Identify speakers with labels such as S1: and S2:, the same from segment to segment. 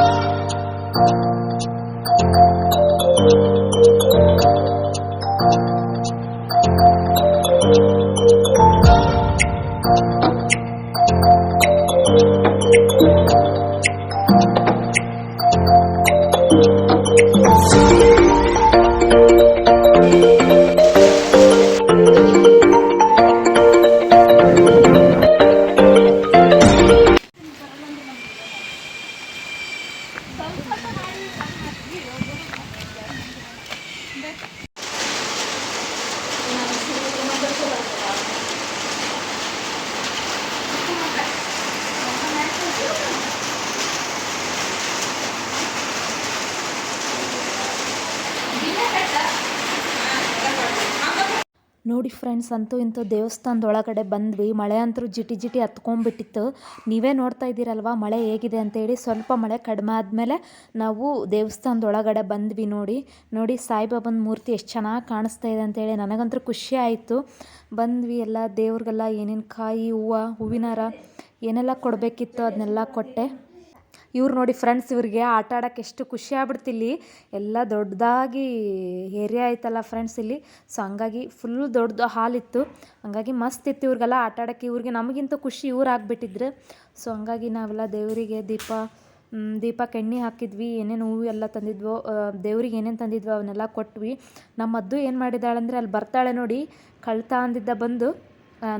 S1: Thank you. ನೋಡಿ friends ಅಂತೂ ಇಂತೂ ದೇವಸ್ಥಾನದ ಒಳಗಡೆ ಬಂದ್ವಿ. ಮಳೆ ಅಂತೂ ಜಿಟಿ ಜಿಟಿ ಹತ್ಕೊಂಡ್ಬಿಟ್ಟಿತ್ತು. ನೀವೇ ನೋಡ್ತಾ ಇದ್ದೀರಲ್ವ? ಮಳೆ ಹೇಗಿದೆ ಅಂತೇಳಿ ಸ್ವಲ್ಪ ಮಳೆ ಕಡಿಮೆ ಆದಮೇಲೆ ನಾವು ದೇವಸ್ಥಾನದ ಒಳಗಡೆ ಬಂದ್ವಿ ನೋಡಿ. ನೋಡಿ ಸಾಯಿಬಾಬನ ಮೂರ್ತಿ ಎಷ್ಟು ಚೆನ್ನಾಗಿ ಕಾಣಿಸ್ತಾ ಇದೆ ಅಂತೇಳಿ ನನಗಂತೂ ಖುಷಿ ಆಯಿತು. ಬಂದ್ವಿ ಎಲ್ಲ ದೇವ್ರಿಗೆಲ್ಲ ಏನೇನು ಕಾಯಿ ಹೂವು ಹೂವಿನಾರ ಏನೆಲ್ಲ ಕೊಡಬೇಕಿತ್ತು ಅದನ್ನೆಲ್ಲ ಕೊಟ್ಟೆ. ಇವ್ರು ನೋಡಿ ಫ್ರೆಂಡ್ಸ್ ಇವ್ರಿಗೆ ಆಟ ಆಡೋಕ್ಕೆ ಎಷ್ಟು ಖುಷಿ ಆಗ್ಬಿಡ್ತಿಲ್ಲಿ. ಎಲ್ಲ ದೊಡ್ಡದಾಗಿ ಏರಿಯಾ ಐತಲ್ಲ ಫ್ರೆಂಡ್ಸ್ ಇಲ್ಲಿ. ಸೊ ಹಂಗಾಗಿ ಫುಲ್ ದೊಡ್ಡದು ಹಾಲಿತ್ತು ಹಂಗಾಗಿ ಮಸ್ತ್ ಇತ್ತು ಇವ್ರಿಗೆಲ್ಲ ಆಟ ಆಡೋಕ್ಕೆ. ಇವ್ರಿಗೆ ನಮಗಿಂತ ಖುಷಿ ಇವ್ರು ಆಗಿಬಿಟ್ಟಿದ್ರು. ಸೊ ಹಂಗಾಗಿ ನಾವೆಲ್ಲ ದೇವರಿಗೆ ದೀಪ ದೀಪ ಕೆಣ್ಣಿ ಹಾಕಿದ್ವಿ. ಏನೇನು ಹೂವು ಎಲ್ಲ ತಂದಿದ್ವೋ ದೇವ್ರಿಗೆ ಏನೇನು ತಂದಿದ್ವೋ ಅವನ್ನೆಲ್ಲ ಕೊಟ್ವಿ. ನಮ್ಮದ್ದು ಏನು ಮಾಡಿದಾಳೆ ಅಂದರೆ ಅಲ್ಲಿ ಬರ್ತಾಳೆ ನೋಡಿ. ಕಳ್ತಾ ಅಂದಿದ್ದ ಬಂದು.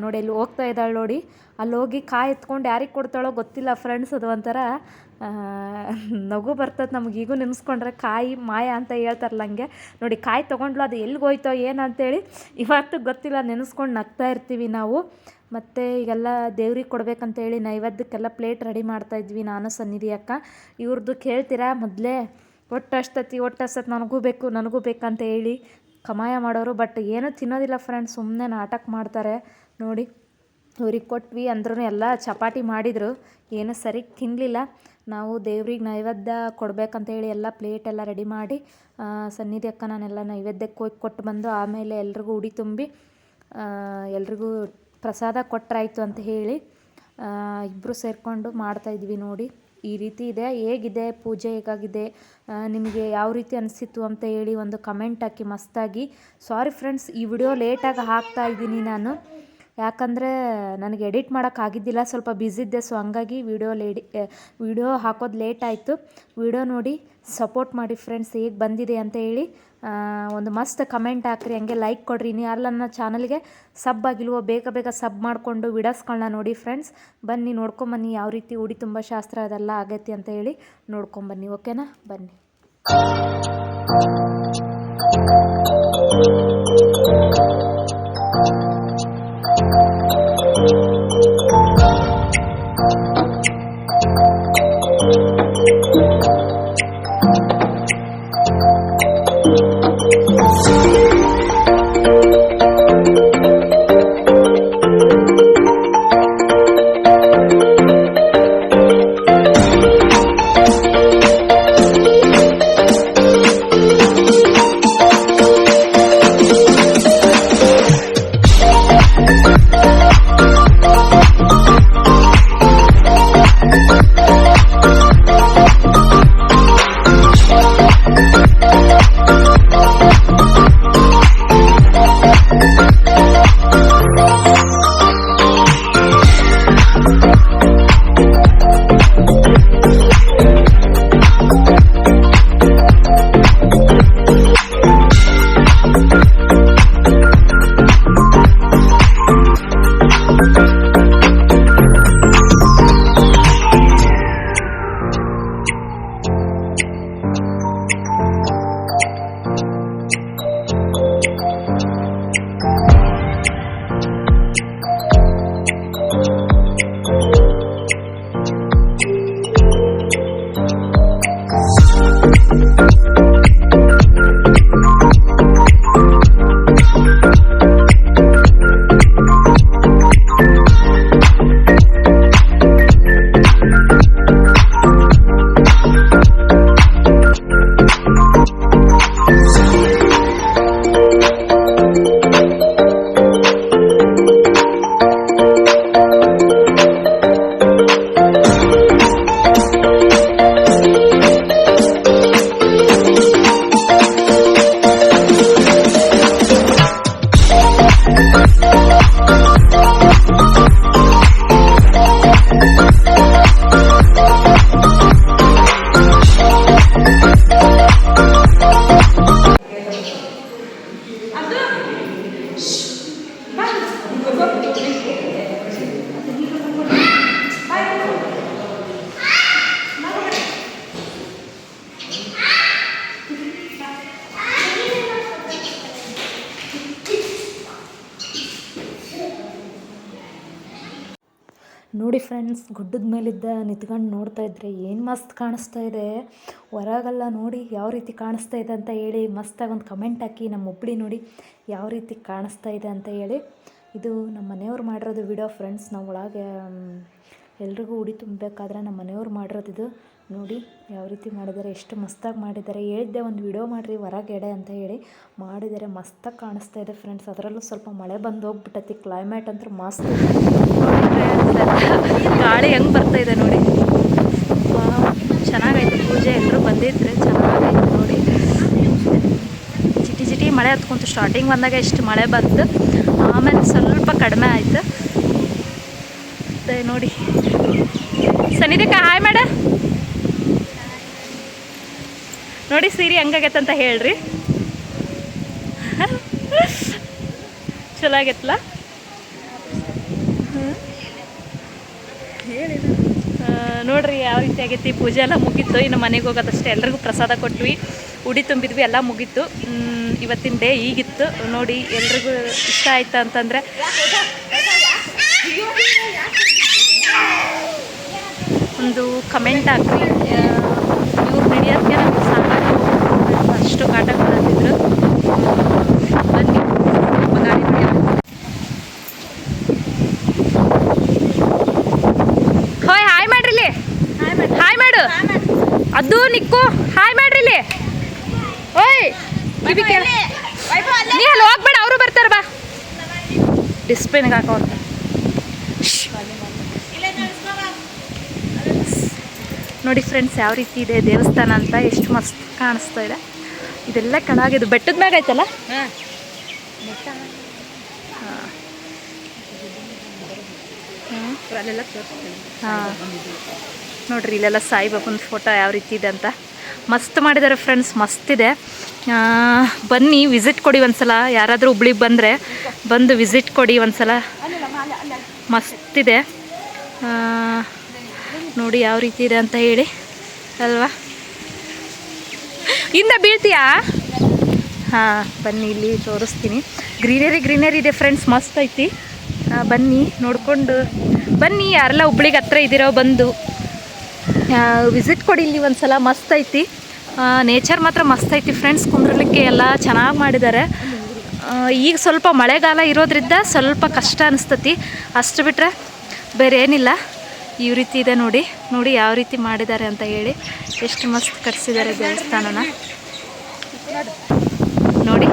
S1: ನೋಡಿ, ಅಲ್ಲಿ ಹೋಗ್ತಾ ಇದ್ದಾಳೆ ನೋಡಿ. ಅಲ್ಲಿ ಹೋಗಿ ಕಾಯಿ ಎತ್ಕೊಂಡು ಯಾರಿಗೆ ಕೊಡ್ತಾಳೋ ಗೊತ್ತಿಲ್ಲ ಫ್ರೆಂಡ್ಸ್ ಅದು ಒಂಥರ ನಗು ಬರ್ತದೆ ನಮ್ಗೆ. ಈಗೂ ನೆನೆಸ್ಕೊಂಡ್ರೆ ಕಾಯಿ ಮಾಯ ಅಂತ ಹೇಳ್ತಾರಲ್ಲ ಹಂಗೆ. ನೋಡಿ, ಕಾಯಿ ತೊಗೊಂಡ್ಲು ಅದು ಎಲ್ಲಿಗೆ ಹೋಯ್ತೋ ಏನು ಅಂತೇಳಿ ಇವತ್ತು ಗೊತ್ತಿಲ್ಲ, ನೆನೆಸ್ಕೊಂಡು ನಗ್ತಾ ಇರ್ತೀವಿ ನಾವು. ಮತ್ತು ಈಗೆಲ್ಲ ದೇವ್ರಿಗೆ ಕೊಡಬೇಕಂತೇಳಿ ನೈವೇದ್ಯಕ್ಕೆಲ್ಲ ಪ್ಲೇಟ್ ರೆಡಿ ಮಾಡ್ತಾಯಿದ್ವಿ ನಾನು, ಸನ್ನಿಧಿ ಅಕ್ಕ. ಇವ್ರದ್ದು ಕೇಳ್ತೀರಾ ಮೊದಲೇ? ಒಟ್ಟು ಅಷ್ಟತಿ ಒಟ್ಟು ಅಷ್ಟೊತ್ತು ನನಗೂ ಬೇಕು ನನಗೂ ಬೇಕಂತ ಹೇಳಿ ಕಮಾಯ ಮಾಡೋರು. ಬಟ್ ಏನೂ ತಿನ್ನೋದಿಲ್ಲ ಫ್ರೆಂಡ್ಸ್ ಸುಮ್ಮನೆ ನಾಟಕ ಮಾಡ್ತಾರೆ. ನೋಡಿ, ಇವ್ರಿಗೆ ಕೊಟ್ವಿ ಅಂದ್ರೂ ಎಲ್ಲ ಚಪಾತಿ ಮಾಡಿದರು. ಏನು ಸರಿ ತಿನ್ನಲಿಲ್ಲ ನಾವು ದೇವ್ರಿಗೆ ನೈವೇದ್ಯ ಕೊಡ್ಬೇಕಂತೇಳಿ ಎಲ್ಲ ಪ್ಲೇಟ್ ಎಲ್ಲ ರೆಡಿ ಮಾಡಿ ಸನ್ನಿಧಿ ಅಕ್ಕ ನಾನೆಲ್ಲ ನೈವೇದ್ಯಕ್ಕೆ ಹೋಗಿ ಕೊಟ್ಟು ಬಂದು ಆಮೇಲೆ ಎಲ್ರಿಗೂ ಉಡಿ ತುಂಬಿ ಎಲ್ರಿಗೂ ಪ್ರಸಾದ ಕೊಟ್ಟರಾಯ್ತು ಅಂತ ಹೇಳಿ ಇಬ್ಬರು ಸೇರಿಕೊಂಡು ಮಾಡ್ತಾಯಿದ್ವಿ ನೋಡಿ. ಈ ರೀತಿ ಇದೆ, ಹೇಗಿದೆ, ಪೂಜೆ ಹೇಗಾಗಿದೆ ನಿಮಗೆ ಯಾವ ರೀತಿ ಅನಿಸಿತ್ತು ಅಂತ ಹೇಳಿ ಒಂದು ಕಮೆಂಟ್ ಹಾಕಿ ಮಸ್ತಾಗಿ. ಸಾರಿ ಫ್ರೆಂಡ್ಸ್ ಈ ವಿಡಿಯೋ ಲೇಟಾಗಿ ಹಾಕ್ತಾ ಇದ್ದೀನಿ ನಾನು. ಯಾಕಂದರೆ ನನಗೆ ಎಡಿಟ್ ಮಾಡೋಕ್ಕಾಗಿದ್ದಿಲ್ಲ ಸ್ವಲ್ಪ ಬ್ಯುಸಿ ಇದ್ದೆ ಸೊ ಹಂಗಾಗಿ ವೀಡಿಯೋ ಲೇಡಿ ವೀಡಿಯೋ ಹಾಕೋದು ಲೇಟ್ ಆಯಿತು. ವೀಡಿಯೋ ನೋಡಿ ಸಪೋರ್ಟ್ ಮಾಡಿ ಫ್ರೆಂಡ್ಸ್ ಹೇಗೆ ಬಂದಿದೆ ಅಂತ ಹೇಳಿ ಒಂದು ಮಸ್ತ್ ಕಮೆಂಟ್ ಹಾಕ್ರಿ, ಹಂಗೆ ಲೈಕ್ ಕೊಡ್ರಿ. ಇನ್ನು ಯಾರು ನನ್ನ ಚಾನಲ್ಗೆ ಸಬ್ ಆಗಿಲ್ವೋ, ಬೇಗ ಬೇಗ ಸಬ್ ಮಾಡಿಕೊಂಡು ವಿಡಸ್ಗಳನ್ನ ನೋಡಿ ಫ್ರೆಂಡ್ಸ್ ಬನ್ನಿ ನೋಡ್ಕೊಂಬನ್ನಿ ಯಾವ ರೀತಿ ಉಡಿ ತುಂಬ ಶಾಸ್ತ್ರ ಅದೆಲ್ಲ ಆಗೈತಿ ಅಂತ ಹೇಳಿ ನೋಡ್ಕೊಂಬನ್ನಿ ಓಕೆನಾ ಬನ್ನಿ. ನೋಡಿ ಫ್ರೆಂಡ್ಸ್ ಗುಡ್ಡದ ಮೇಲಿದ್ದ ನಿಂತ್ಕೊಂಡು ನೋಡ್ತಾ ಇದ್ರೆ ಏನು ಮಸ್ತ್ ಕಾಣಿಸ್ತಾ ಇದೆ. ಹೊರಗೆಲ್ಲ ನೋಡಿ ಯಾವ ರೀತಿ ಕಾಣಿಸ್ತಾ ಇದೆ ಅಂತ ಹೇಳಿ ಮಸ್ತಾಗಿ ಒಂದು ಕಮೆಂಟ್ ಹಾಕಿ ನಮ್ಮ ಒಬ್ಬಳಿ ನೋಡಿ ಯಾವ ರೀತಿ ಕಾಣಿಸ್ತಾ ಇದೆ ಅಂತ ಹೇಳಿ. ಇದು ನಮ್ಮ ಮನೆಯವ್ರು ಮಾಡಿರೋದು ವಿಡಿಯೋ ಫ್ರೆಂಡ್ಸ್ ನಾವು ಒಳಗೆ ಎಲ್ರಿಗೂ ಉಡಿ ತುಂಬಬೇಕಾದ್ರೆ ನಮ್ಮ ಮನೆಯವ್ರು ಮಾಡಿರೋದು ಇದು. ನೋಡಿ ಯಾವ ರೀತಿ ಮಾಡಿದ್ದಾರೆ, ಎಷ್ಟು ಮಸ್ತಾಗಿ ಮಾಡಿದ್ದಾರೆ. ಹೇಳಿದ್ದೆ ಒಂದು ವಿಡಿಯೋ ಮಾಡಿರಿ, ಹೊರಗೆಡೆ ಅಂತ ಹೇಳಿ ಮಾಡಿದ್ದಾರೆ. ಮಸ್ತಾಗಿ ಕಾಣಿಸ್ತಾ ಇದೆ ಫ್ರೆಂಡ್ಸ್ ಅದರಲ್ಲೂ ಸ್ವಲ್ಪ ಮಳೆ ಬಂದು ಹೋಗ್ಬಿಟ್ಟತಿ ಕ್ಲೈಮೇಟ್ ಅಂತೂ ಮಸ್ತ್. ಗಾಳಿ ಹೆಂಗೆ ಬರ್ತಾ ಇದೆ ನೋಡಿ. ಚೆನ್ನಾಗೈತೆ ಪೂಜೆ ಎಲ್ಲರೂ ಬಂದಿದ್ರೆ ಚೆನ್ನಾಗೈತೆ ನೋಡಿ. ಚಿಟಿ ಚಿಟಿ ಮಳೆ ಹತ್ಕೊಂತು. ಸ್ಟಾರ್ಟಿಂಗ್ ಬಂದಾಗ ಎಷ್ಟು ಮಳೆ ಬಂತು. ಆಮೇಲೆ ಸ್ವಲ್ಪ ಕಡಿಮೆ ಆಯಿತು. ನೋಡಿ. ಸನ್ನಿಧಿಕ ಹಾಯ್ ಮೇಡ ನೋಡಿ ಸೀರೆ ಅಂತ ಹೇಳ್ರಿ. ಚಲೋ ನೋಡ್ರಿ ಯಾವ ರೀತಿ ಆಗೈತಿ. ಪೂಜೆ ಎಲ್ಲ ಮುಗೀತು. ಇನ್ನು ಮನೆಗೆ ಹೋಗೋದಷ್ಟೇ. ಎಲ್ರಿಗೂ ಪ್ರಸಾದ ಕೊಟ್ವಿ. ಉಡಿ ತುಂಬಿದ್ವಿ, ಎಲ್ಲ ಮುಗೀತು. ಇವತ್ತಿನ ಡೇ ಈಗಿತ್ತು. ನೋಡಿ, ಎಲ್ರಿಗೂ ಇಷ್ಟ ಆಯ್ತು ಅಂತಂದರೆ. ಒಂದು ಕಮೆಂಟ್ ಹಾಕಿ ಇವ್ರು ನಡೆಯೋದಕ್ಕೆ. ಅಷ್ಟು ಕಾಟ ಕೊಡತ್ತಿದ್ರು ಬನ್ನಿ ಗಾಡಿ. ಹೋಯ್, ಹಾಯ್ ಮಾಡ್ರಿ ಹಾಯ್ ಮಾಡು. ಅದು ನಿಕ್ಕು, ಹಾಯ್ ಮಾಡ್ರಿ ಇಲ್ಲಿ. ಓಯ್ ಕಿವಿ ಕೇಳ ನೀ ಅಲ್ಲಿ ಹೋಗ್ಬೇಡ, ಅವರು ಬರ್ತಾರ, ಬಾ. ಡಿಸ್ಪ್ಲೇನ್ಗೆ ಹಾಕೋಂತ ನೋಡಿ ಫ್ರೆಂಡ್ಸ್ ಯಾವ ರೀತಿ ಇದೆ ದೇವಸ್ಥಾನ ಅಂತ ಎಷ್ಟು ಮಸ್ತ್ ಕಾಣಿಸ್ತಾ ಇದೆ. ಇದೆಲ್ಲ ಕಣಾಗಿದ್ದು ಬೆಟ್ಟದ ಮ್ಯಾಗ ಐತಲ್ಲ ಹಾಂ. ನೋಡ್ರಿ ಇಲ್ಲೆಲ್ಲ ಸಾಯಿಬಾಬನ ಫೋಟೋ ಯಾವ ರೀತಿ ಇದೆ ಅಂತ. ಮಸ್ತ್ ಮಾಡಿದ್ದಾರೆ ಫ್ರೆಂಡ್ಸ್ ಮಸ್ತ್ ಇದೆ. ಬನ್ನಿ ವಿಸಿಟ್ ಕೊಡಿ ಒಂದ್ಸಲ. ಯಾರಾದರೂ ಹುಬ್ಳಿಗೆ ಬಂದರೆ ಬಂದು ವಿಸಿಟ್ ಕೊಡಿ ಒಂದ್ಸಲ. ಮಸ್ತ್ ಇದೆ. ನೋಡಿ ಯಾವ ರೀತಿ ಇದೆ ಅಂತ ಹೇಳಿ ಅಲ್ವಾ? ಇಂದ ಬೀಳ್ತೀಯಾ? ಹಾಂ, ಬನ್ನಿ, ಇಲ್ಲಿ ತೋರಿಸ್ತೀನಿ. ಗ್ರೀನರಿ ಗ್ರೀನರಿ ಇದೆ ಫ್ರೆಂಡ್ಸ್ ಮಸ್ತ್ ಐತಿ. ಬನ್ನಿ, ನೋಡಿಕೊಂಡು. ಬನ್ನಿ, ಯಾರೆಲ್ಲ ಹುಬ್ಳಿಗೆ ಹತ್ರ ಇದ್ದೀರೋ ಬಂದು. ವಿಸಿಟ್ ಕೊಡಿ ಇಲ್ಲಿ ಒಂದ್ಸಲ, ಮಸ್ತ್ ಐತಿ. ನೇಚರ್ ಮಾತ್ರ ಮಸ್ತ್ ಐತಿ ಫ್ರೆಂಡ್ಸ್ ಕುಂದ್ರಲಿಕ್ಕೆ ಎಲ್ಲ ಚೆನ್ನಾಗಿ ಮಾಡಿದ್ದಾರೆ ಈಗ ಸ್ವಲ್ಪ ಮಳೆಗಾಲ ಇರೋದ್ರಿಂದ ಸ್ವಲ್ಪ ಕಷ್ಟ ಅನಿಸ್ತತಿ. ಅಷ್ಟು ಬಿಟ್ಟರೆ ಬೇರೆ ಏನಿಲ್ಲ ಈ ರೀತಿ ಇದೆ ನೋಡಿ. ನೋಡಿ ಯಾವ ರೀತಿ ಮಾಡಿದ್ದಾರೆ ಅಂತ ಹೇಳಿ. ಎಷ್ಟು ಮಸ್ತ್ ಕಟ್ಸಿದ್ದಾರೆ ದೇವಸ್ಥಾನನ. ನೋಡಿ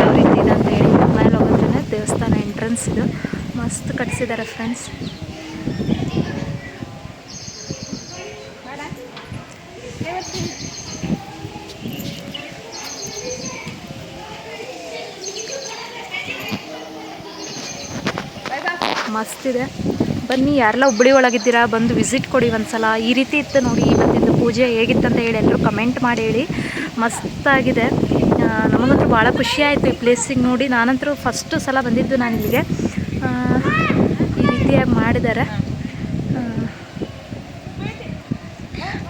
S1: ಯಾವ ರೀತಿ ಇದೆ ಅಂತ ಹೇಳಿ. ಮೇಲೆ ಹೋಗೋದ್ರೆ ದೇವಸ್ಥಾನ ಎಂಟ್ರೆನ್ಸ್ ಇದು. ಮಸ್ತ್ ಕಟ್ಸಿದ್ದಾರೆ ಫ್ರೆಂಡ್ಸ್ ಮಸ್ತ್ ಇದೆ. ಬನ್ನಿ, ಯಾರೆಲ್ಲ ಹುಬ್ಬಳ್ಳಿ ಒಳಗಿದ್ದೀರಾ, ಬಂದು ವಿಸಿಟ್ ಕೊಡಿ ಒಂದ್ಸಲ. ಈ ರೀತಿ ಇತ್ತು ನೋಡಿ ಇವತ್ತಿನ ಪೂಜೆ ಹೇಗಿತ್ತಂತ ಹೇಳಿ ಎಲ್ಲರೂ ಕಮೆಂಟ್ ಮಾಡಿ ಹೇಳಿ. ಮಸ್ತಾಗಿದೆ. ನಮಗಂತೂ ಭಾಳ ಖುಷಿ ಆಯಿತು ಈ ಪ್ಲೇಸಿಗೆ ನೋಡಿ. ನಾನಂತರೂ ಫಸ್ಟು ಸಲ ಬಂದಿದ್ದು ನಾನು ಇಲ್ಲಿಗೆ. ಈ ರೀತಿಯಾಗಿ ಮಾಡಿದ್ದಾರೆ.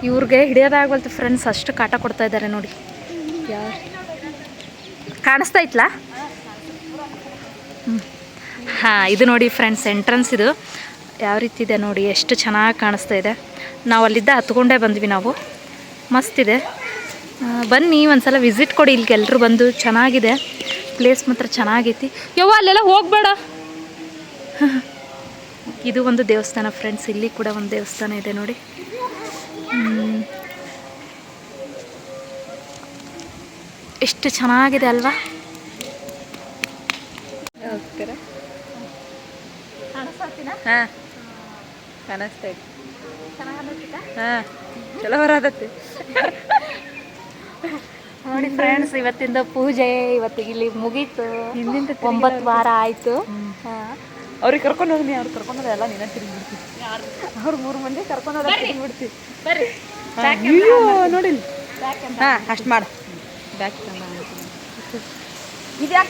S1: ಇವ್ರಿಗೆ ಹಿಡಿಯೋದಾಗವಲ್ತು ಫ್ರೆಂಡ್ಸ್ ಅಷ್ಟು ಕಾಟ ಕೊಡ್ತಾ ಇದ್ದಾರೆ ನೋಡಿ. ಕಾಣಿಸ್ತಾ ಇತ್ಲಾ? ಹಾಂ, ಇದು ನೋಡಿ ಫ್ರೆಂಡ್ಸ್ ಎಂಟ್ರೆನ್ಸ್ ಇದು. ಯಾವ ರೀತಿ ಇದೆ ನೋಡಿ ಎಷ್ಟು ಚೆನ್ನಾಗಿ ಕಾಣಿಸ್ತಾ ಇದೆ. ನಾವು ಅಲ್ಲಿದ್ದ ಹತ್ಕೊಂಡೇ ಬಂದ್ವಿ ನಾವು. ಮಸ್ತಿದೆ ಇದೆ. ಬನ್ನಿ ಒಂದ್ಸಲ ವಿಸಿಟ್ ಕೊಡಿ ಇಲ್ಲಿಗೆ ಎಲ್ಲರೂ ಬಂದು ಚೆನ್ನಾಗಿದೆ. ಪ್ಲೇಸ್ ಮಾತ್ರ ಚೆನ್ನಾಗೈತಿ. ಯವ್ವ ಅಲ್ಲೆಲ್ಲ ಹೋಗಬೇಡ. ಇದು ಒಂದು ದೇವಸ್ಥಾನ ಫ್ರೆಂಡ್ಸ್ ಇಲ್ಲಿ ಕೂಡ ಒಂದು ದೇವಸ್ಥಾನ ಇದೆ ನೋಡಿ. ಎಷ್ಟು ಚೆನ್ನಾಗಿದೆ ಅಲ್ವಾ?
S2: ಹಾಂ. ಕಾಣಿಸ್ತಾ ಇದೆ. ಹಾಂ ಚಲೋ ಬರತೈತಿ
S1: ನೋಡಿ ಫ್ರೆಂಡ್ಸ್ ಇವತ್ತಿಂದ ಪೂಜೆ ಇವತ್ತಿಗೆ ಇಲ್ಲಿ ಮುಗೀತು.
S2: ಹಿಂದಿಂದ
S1: ಒಂಬತ್ತು ವಾರ ಆಯ್ತು.
S2: ಅವ್ರಿಗೆ ಕರ್ಕೊಂಡು ಹೋಗಿ ಅವ್ರು ಕರ್ಕೊಂಡು ಎಲ್ಲ ನೀನ ತಿರುಗಿಬಿಡ್ತೀವಿ ಅವ್ರು ಮೂರು ಮಂದಿ ಕರ್ಕೊಂಡು ಹೋದ ತಿರುಗಿಬಿಡ್ತೀವಿ
S1: ಬರ್ರಿ.
S2: ಅಯ್ಯೋ ನೋಡಿಲ್ಲ. ಹಾಂ ಅಷ್ಟು ಮಾಡು. ಬ್ಯಾಕ್ ಇದು ಯಾಕೆ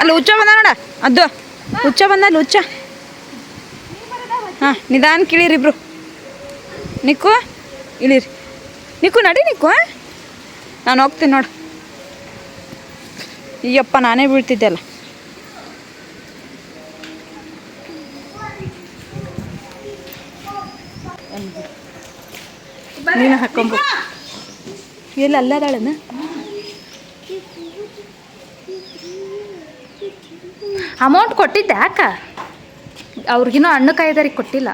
S2: ಅಲ್ಲಿ, ಹುಚ್ಚ ಬಂದ ನೋಡ, ಅದು. ಹುಚ್ಚ ಬಂದ ಅಲ್ಲಿ ಹುಚ್ಚ. ಹಾಂ, ನಿಧಾನ ಕಿಳಿರಿ ಇಬ್ರು. ನಿಕ್ಕು, ಇಳಿರಿ. ನಿಕ್ಕು, ನಡಿ ನಿಕ್ಕು ನಾನು ಹೋಗ್ತೀನಿ ನೋಡು. ಅಯ್ಯಪ್ಪ, ನಾನೇ ಬೀಳ್ತಿದ್ದೆ ಅಲ್ಲ. ನೀನು ಹಾಕೊಂಬ. ಎಲ್ಲ ಅಲ್ಲದಾಳನ
S1: ಅಮೌಂಟ್ ಕೊಟ್ಟಿದ್ದೆ ಅಕ್ಕ ಅವ್ರಿಗಿನ್ನೂ ಹಣ್ಣು ಕಾಯ್ದಾರಿ ಕೊಟ್ಟಿಲ್ಲ.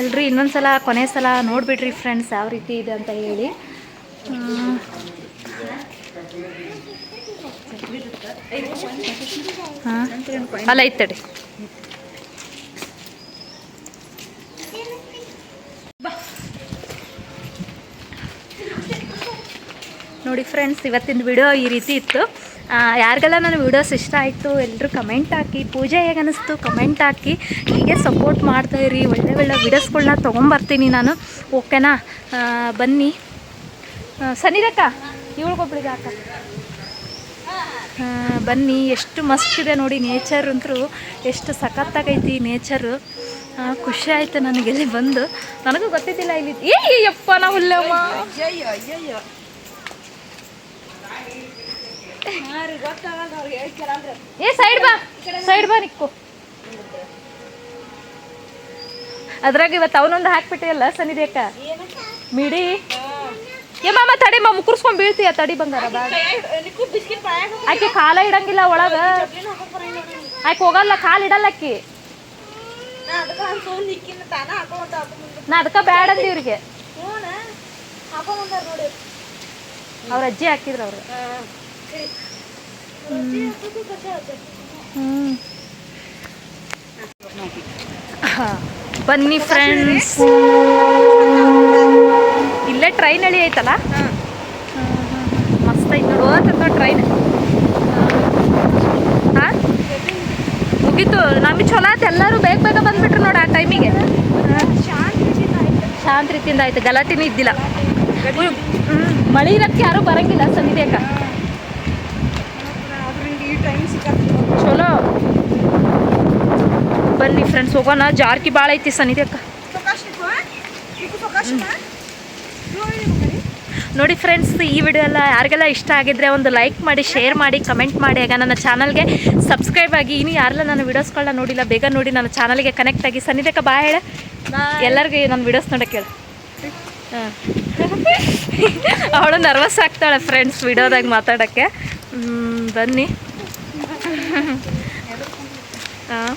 S1: ಎಲ್ರಿ ಇನ್ನೊಂದ್ಸಲ ಕೊನೆ ಸಲ ನೋಡಿಬಿಡ್ರಿ ಫ್ರೆಂಡ್ಸ್ ಯಾವ ರೀತಿ ಇದೆ ಅಂತ ಹೇಳಿ. ಹಾಂ. ಅಲ್ಲ ಐತಡಿ ನೋಡಿ ಫ್ರೆಂಡ್ಸ್ ಇವತ್ತಿನ ವಿಡಿಯೋ ಈ ರೀತಿ ಇತ್ತು. ಯಾರಿಗೆಲ್ಲ ನನ್ನ ವಿಡಿಯೋಸ್ ಇಷ್ಟ ಆಯಿತು ಎಲ್ಲರೂ ಕಮೆಂಟ್ ಹಾಕಿ, ಪೂಜೆ ಹೇಗೆ ಅನ್ನಿಸ್ತು ಕಮೆಂಟ್ ಹಾಕಿ, ಹೀಗೆ ಸಪೋರ್ಟ್ ಮಾಡ್ತಾ ಇರಿ, ಒಳ್ಳೆ ಒಳ್ಳೆ ವಿಡಿಯೋಸ್ಗಳನ್ನ ತೊಗೊಂಬರ್ತೀನಿ ನಾನು. ಓಕೆನಾ ಬನ್ನಿ. ಸನಿರಕ್ಕ ಇವಳಿಗೊಬ್ಳಿಗೆ ಹಾಕ. ಬನ್ನಿ, ಎಷ್ಟು ಮಸ್ತ್ ಇದೆ ನೋಡಿ ನೇಚರ್ ಅಂತೂ ಎಷ್ಟು ಸಖತ್ತಾಗೈತಿ ನೇಚರು ಖುಷಿ ಆಯಿತು ನನಗೆ ಇಲ್ಲಿ ಬಂದು. ನನಗೂ ಗೊತ್ತಿದ್ದಿಲ್ಲ ಇಲ್ಲಿ. ಏ, ಯಪ್ಪ, ನಾವು ಹುಲ್ಲಮ್ಮ ಏ ಸೈಡ್ ಬಾ. ಸೈಡ್ ಬಾ, ನಿಕ್ಕು. ಅದ್ರಾಗ ಇವತ್ತು ಅವನೊಂದು ಹಾಕ್ಬಿಟ್ಟಿಯಲ್ಲ ಸನಿದೇಕ ಮಿಡಿ. ಏ, ಮಾಮ, ತಡಿ, ಮಾಮ ಮುಕ್ಕರ್ಸ್ಕೊಂಡ್ ಬೀಳ್ತೀಯ? ತಡಿ ಬಂಗಾರ ಆಕೆ ಕಾಲ ಇಡಂಗಿಲ್ಲ ಒಳಗ. ಆಕೆ ಹೋಗಲ್ಲ, ಕಾಲ್ ಇಡಲ್ಲ ಅಕ್ಕಿ ನಾ ಅದಕ್ಕ ಬ್ಯಾಡ ಅಂದಿ ಇವ್ರಿಗೆ. ಅವ್ರ ಅಜ್ಜಿ ಹಾಕಿದ್ರು ಅವ್ರು. ಬನ್ನಿ ಫ್ರೆಂಡ್ಸ್ ಇಲ್ಲೇ ಟ್ರೈನ್ ಎಳಿ ಐತಲ್ಲ? ಮಸ್ತ್ ಐತೆ ನೋಡು. ಅಂತ ಟ್ರೈನ್ ಹಾಂ? ಮುಗೀತು. ನಮಗೆ ಚಲೋ ಆಯ್ತು ಎಲ್ಲರೂ ಬೇಗ ಬೇಗ ಬಂದ್ಬಿಟ್ರು ನೋಡಿ ಆ ಟೈಮಿಗೆ ಶಾಂತ ರೀತಿಯಿಂದ ಆಯ್ತು. ಗಲಾಟಿನೂ ಇದ್ದಿಲ್ಲ. ಮಳೆ ಮಳಿ ಇರಕ್ಕೆ ಯಾರೂ ಬರಂಗಿಲ್ಲ. ಸಂದೇಕ ಚಲೋ ಬನ್ನಿ ಫ್ರೆಂಡ್ಸ್ ಹೋಗೋಣ. ಜಾರ್ಕಿ ಭಾಳ ಐತಿ ಸನಿದೇಕ ನೋಡಿ ಫ್ರೆಂಡ್ಸ್ ಈ ವಿಡಿಯೋ ಎಲ್ಲ ಯಾರಿಗೆಲ್ಲ ಇಷ್ಟ ಆಗಿದ್ರೆ ಒಂದು ಲೈಕ್ ಮಾಡಿ ಶೇರ್ ಮಾಡಿ ಕಮೆಂಟ್ ಮಾಡಿ. ಆಗ ನನ್ನ ಚಾನಲ್ಗೆ ಸಬ್ಸ್ಕ್ರೈಬ್ ಆಗಿ. ಇನ್ನು ಯಾರೆಲ್ಲ ನನ್ನ ವಿಡಿಯೋಸ್ಗಳನ್ನ ನೋಡಿಲ್ಲ ಬೇಗ ನೋಡಿ ನನ್ನ ಚಾನಲ್ಗೆ ಕನೆಕ್ಟ್ ಆಗಿ. ಸನ್ನಿಧಕ್ಕ ಬಾ ಹೇಳ. ಎಲ್ಲರಿಗೂ ನನ್ನ ವಿಡಿಯೋಸ್ ನೋಡಕ್ಕೆ ಹೇಳ. ಹಾಂ. ಅವಳು ನರ್ವಸ್ ಆಗ್ತಾಳೆ ಫ್ರೆಂಡ್ಸ್ ವಿಡಿಯೋದಾಗ ಮಾತಾಡೋಕ್ಕೆ. ಬನ್ನಿ. ಹಾಂ.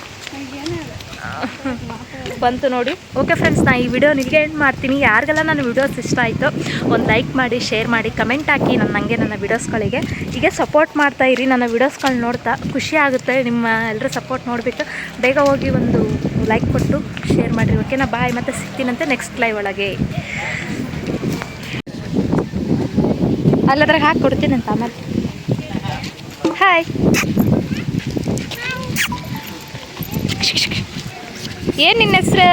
S1: ಬಂತು ನೋಡಿ. ಓಕೆ ಫ್ರೆಂಡ್ಸ್ ನಾ ಈ ವಿಡಿಯೋ ನಿಮಗೆ ಎಂಡ್ ಮಾಡ್ತೀನಿ. ಯಾರಿಗೆಲ್ಲ ನನ್ನ ವಿಡಿಯೋಸ್ ಇಷ್ಟ ಆಯಿತು, ಒಂದು ಲೈಕ್ ಮಾಡಿ ಶೇರ್ ಮಾಡಿ ಕಮೆಂಟ್ ಹಾಕಿ ನನ್ನ ನನಗೆ ನನ್ನ ವಿಡಿಯೋಸ್ಗಳಿಗೆ ಹೀಗೆ ಸಪೋರ್ಟ್ ಮಾಡ್ತಾ ಇರಿ. ನನ್ನ ವಿಡಿಯೋಸ್ಗಳು ನೋಡ್ತಾ ಖುಷಿ ಆಗುತ್ತೆ. ನಿಮ್ಮ ಎಲ್ಲರೂ ಸಪೋರ್ಟ್ ನೋಡಬೇಕು. ಬೇಗ ಹೋಗಿ ಒಂದು ಲೈಕ್ ಕೊಟ್ಟು ಶೇರ್ ಮಾಡಿರಿ. ಓಕೆನಾ ಬಾಯ್ ಮತ್ತೆ ಸಿಗ್ತೀನಂತೆ ನೆಕ್ಸ್ಟ್ ಲೈವ್ ಒಳಗೆ. ಅಲ್ಲದ್ರಾಗ ಹಾಕಿ ಕೊಡ್ತೀನಂತ ಆಮೇಲೆ. ಹಾಯ್ ಏನು ನಿನ್ನ ಹೆಸ್ರು?